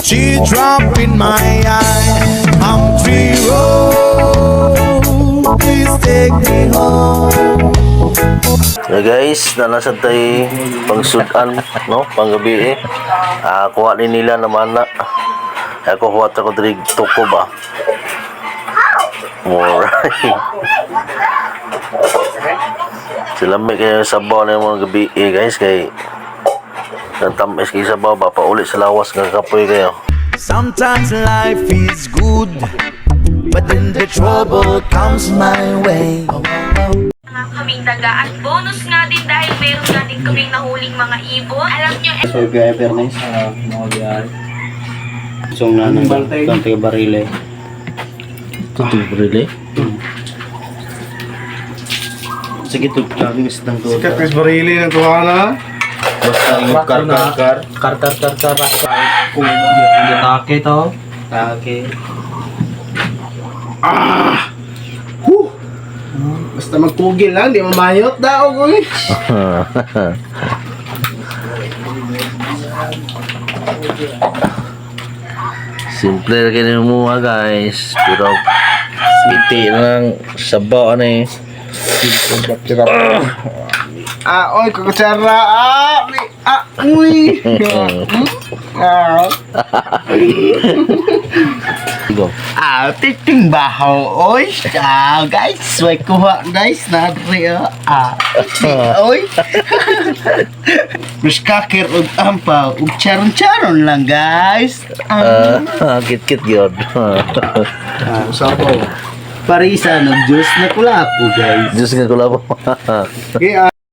Teardrop in my eye. I'm free road. Please take me home. Yeah guys, nalasad tayo pangsudan, no? Panggabi eh. Ah, kuha ni nila naman na. Ako kuha ko diri toko ba. Alright. Sila may kayo sabaw na yung mga gabi eh guys kay Nantamis kayo sabaw ba paulit sa lawas ng kapoy kayo. Sometimes life is good, but then the trouble comes my way. kaming daga at bonus nga din dahil meron nga din kaming nahuling mga ibon. Alam nyo, eh, So, kaya fairness. Ah, mga biyahe. Song na ng kante barile. Tutuloy really? Sige, to. Sikat Chris Barili ng tuwana. Basta yung kar kar kar. Kar kar kar kar. Kung hindi take to. Take. Basta magpugil lang, di mamayot daw ko eh. Simple kayo mo guys. Pero piti na lang sabaw ano eh. Ah, oy, kukutsara. Ah, ah, uy. Ah, Go. ah, titing bahaw, oy. Ah, guys, way kuha, guys, na dre, ah. Ah, oy. Mas kakir og ampaw, og charon-charon lang, guys. Ah, Ah, kit-kit yun. ah sabaw. Parisa ng Diyos na kula po, guys. Diyos nga ko lang po. Okay, ah.